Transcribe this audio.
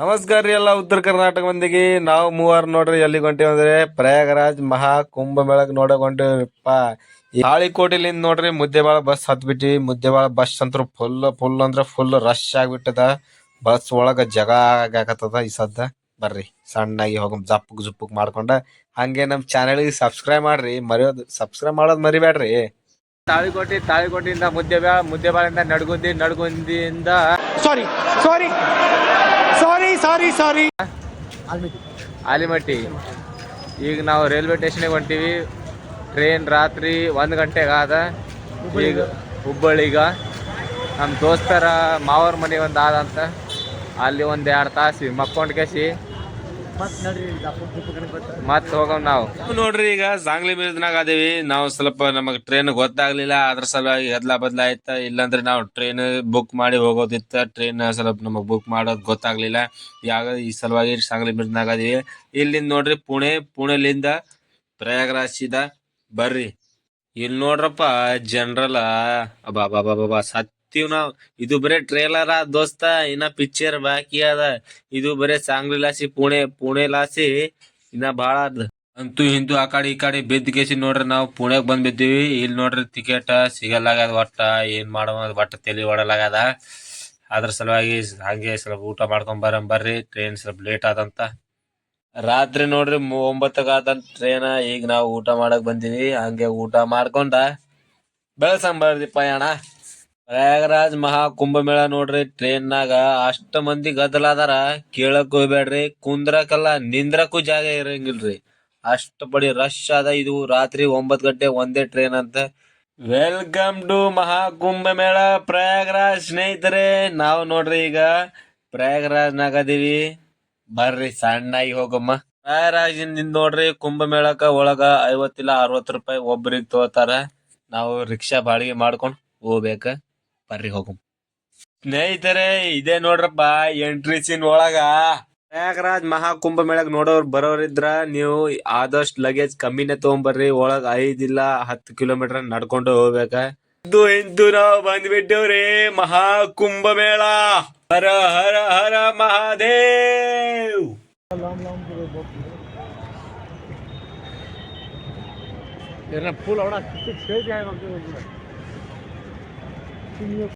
ನಮಸ್ಕಾರ ರೀ ಎಲ್ಲ ಉತ್ತರ ಕರ್ನಾಟಕ ಮಂದಿಗೆ. ನಾವು ಮೂವರು ನೋಡ್ರಿ ಎಲ್ಲಿಗೆ ಹೊಂಟೀವಿ ಅಂದ್ರೆ ಪ್ರಯಾಗರಾಜ್ ಮಹಾ ಕುಂಭ ಮೇಳಕ್ ನೋಡಕ್ ಹೊಂಟೀವಿಪ್ಪ ಈ ತಾಳಿಕೋಟಿಲಿಂದ ನೋಡ್ರಿ ಮುದ್ದೆಬಾಳ ಬಸ್ ಹತ್ಬಿಟ್ಟಿ. ಮುದ್ದೆಬಾಳ ಬಸ್ ಅಂತೂ ಫುಲ್ ಫುಲ್ ಅಂದ್ರೆ ಫುಲ್ ರಶ್ ಆಗ್ಬಿಟ್ಟದ. ಬಸ್ ಒಳಗ ಜಗ ಆಗಾಕತ್ತದ ಈ ಸದ್ದ. ಬರ್ರಿ ಸಣ್ಣಾಗಿ ಹೋಗಮ್ ಜಪ್ಪಕ್ ಜುಪ್ಪಕ್ ಮಾಡ್ಕೊಂಡ. ಹಂಗೆ ನಮ್ ಚಾನಲ್ಗೆ ಸಬ್ಸ್ಕ್ರೈಬ್ ಮಾಡ್ರಿ. ಮರೆಯೋದು ಸಬ್ಸ್ಕ್ರೈಬ್ ಮಾಡೋದ್ ಮರಿಬೇಡ್ರಿ ತಾಳಿಕೋಟಿ ತಾಳಿಕೋಟಿಯಿಂದ ಮುದ್ದೆಬಾಳ ಮುದ್ದೆಬಾಳಿಂದ ನಡ್ಗುಂದಿ ನಡ್ಗುಂದಿಯಿಂದ ಸಾರಿ sorry, sorry, ಸಾರಿ ಸಾರಿ ಆಲಿಮಟ್ಟಿ. ಈಗ ನಾವು ರೈಲ್ವೆ ಸ್ಟೇಷನ್ಗೆ ಹೊಂಟೀವಿ. ಟ್ರೈನ್ ರಾತ್ರಿ ಒಂದು ಗಂಟೆಗೆ ಆದ. ಈಗ ಹುಬ್ಬಳ್ಳಿಗ. ನಮ್ಮ ದೋಸ್ತರ ಮಾವರ ಮನೆ ಒಂದು ಆದಂತ ಅಲ್ಲಿ ಒಂದು ಎರಡು ತಾಸು ಮಕ್ಕೊಂಡು ಕೇಸಿ. ಮತ್ತೆ ಹೋಗೋಣ ನಾವು. ನೋಡ್ರಿ ಈಗ ಸಾಂಗ್ಲಿ ಮ್ಯೂಸ್ನಾಗ ಅದೇವಿ ನಾವು ಸ್ವಲ್ಪ ನಮಗ್ ಟ್ರೈನ್ ಗೊತ್ತಾಗ್ಲಿಲ್ಲ ಅದ್ರ ಸಲುವಾಗಿ ಎದ್ಲಾ ಬದ್ಲ ಆಯ್ತ. ಇಲ್ಲಾಂದ್ರೆ ನಾವು ಟ್ರೈನ್ ಬುಕ್ ಮಾಡಿ ಹೋಗೋದಿತ್ತ. ಟ್ರೈನ್ ಸ್ವಲ್ಪ ನಮಗ್ ಬುಕ್ ಮಾಡೋದ್ ಗೊತ್ತಾಗ್ಲಿಲ್ಲ. ಯಾವ ಈ ಸಲುವಾಗಿ ಸಾಂಗ್ಲಿ ಮ್ಯೂಸ್ನಾಗ ಅದೀವಿ ಇಲ್ಲಿಂದ ನೋಡ್ರಿ ಪುಣೆ ಪುಣೆಲಿಂದ ಪ್ರಯಾಗರಾಜ್ ಸೀದಾ ಬರ್ರಿ. ಇಲ್ಲಿ ನೋಡ್ರಪ್ಪ ಜನರಲ್ ಅಬ್ಬಾ ಬಾಬಾ ಬಾಬಾ ನಾವ್. ಇದು ಬರೇ ಟ್ರೇಲರ್ ದೋಸ್ತ, ಇನ್ನ ಪಿಕ್ಚರ್ ಬಾಕಿ ಅದ. ಇದು ಬರೇ ಸಾಂಗ್ಲಿ ಲಾಸಿ, ಪುಣೆ ಪುಣೆ ಲಾಸಿ, ಇನ್ನ ಬಾಳ ಅದ. ಅಂತೂ ಹಿಂದೂ ಆ ಕಡೆ ಈ ಕಡೆ ಬಿದ್ದ ಕೇಸಿ ನೋಡ್ರಿ ನಾವು ಪುಣೆಗ್ ಬಂದ್ ಬಿದ್ದೀವಿ. ಇಲ್ಲಿ ನೋಡ್ರಿ ಟಿಕೆಟ್ ಸಿಗಲ್ಲಾಗದ ಒಟ್ಟ, ಏನ್ ಮಾಡೋ ಒಟ್ಟ ತಲೆ ಓಡಲಾಗದ ಅದ್ರ ಸಲುವಾಗಿ ಹಂಗೆ ಸ್ವಲ್ಪ ಊಟ ಮಾಡ್ಕೊಂಡ್ ಬರಂ ಬರ್ರಿ ಟ್ರೈನ್ ಸ್ವಲ್ಪ ಲೇಟ್ ಆದಂತ. ರಾತ್ರಿ ನೋಡ್ರಿ ಆದಂತ ಟ್ರೈನ್ ಈಗ ನಾವು ಊಟ ಮಾಡಕ್ ಬಂದೀವಿ. ಹಂಗೆ ಊಟ ಮಾಡ್ಕೊಂಡ ಬೆಳಸಂಬರ್ದಿ ಪಯಣ ಪ್ರಯಾಗರಾಜ್ ಮಹಾ ಕುಂಭಮೇಳ ನೋಡ್ರಿ ಟ್ರೈನ್ ನಾಗ ಅಷ್ಟ ಮಂದಿ ಗದ್ದಲ ಅದಾರ, ಕೇಳಕ್ ಹೋಗ್ಬೇಡ್ರಿ ಕುಂದ್ರಕಲ್ಲ, ನಿಂದ್ರಕ್ಕೂ ಜಾಗ ಇರಂಗಿಲ್ರಿ. ಅಷ್ಟ ಬಡಿ ರಶ್ ಅದ ಇದು, ರಾತ್ರಿ ಒಂಬತ್ ಗಂಟೆ ಒಂದೇ ಟ್ರೈನ್ ಅಂತ. ವೆಲ್ಕಮ್ ಟು ಮಹಾ ಕುಂಭಮೇಳ ಪ್ರಯಾಗರಾಜ್ ಸ್ನೇಹಿತರೆ. ನಾವು ನೋಡ್ರಿ ಈಗ ಪ್ರಯಾಗರಾಜ್ ನಾಗ ಅದೀವಿ. ಬರ್ರಿ, ಸಣ್ಣಾಗಿ ಹೋಗಮ್ಮ. ಪ್ರಯಾಗರಾಜಿಂದ ನೋಡ್ರಿ, ಕುಂಭಮೇಳಕ್ಕ ಒಳಗ ಐವತ್ತಿಲ್ಲ ಅರವತ್ತು ರೂಪಾಯಿ ಒಬ್ರಿಗೆ ತಗೋತಾರ. ನಾವು ರಿಕ್ಷಾ ಬಾಡಿಗೆ ಮಾಡ್ಕೊಂಡು ಹೋಗ್ಬೇಕ. ಬರ್ರಿ ಹೋಗಮ್ ಸ್ನೇಹಿತರೆ ಇದೇ ನೋಡ್ರಪ್ಪ ಎಂಟ್ರಿ ಸೀನ್ ಒಳಗ. ಪ್ರಯಾಗರಾಜ್ ಮಹಾ ಮೇಳಕ್ ನೋಡೋರ್ ಬರೋರಿದ್ರ ನೀವು ಆದಷ್ಟು ಲಗೇಜ್ ಕಮ್ಮಿನೇ ತಗೊಂಬರ್ರಿ ಒಳಗ ಇಲ್ಲ ಹತ್ತು ಕಿಲೋಮೀಟರ್ ನಡ್ಕೊಂಡು ಹೋಗ್ಬೇಕ. ಇದು ಇಂದು ನಾವು ಬಂದ್ಬಿಟ್ಟೇವ್ರಿ ಮಹಾಕುಂಭ ಕುಂಭಮೇಳ ಹರ Har Har Mahadev. Era Kim yok.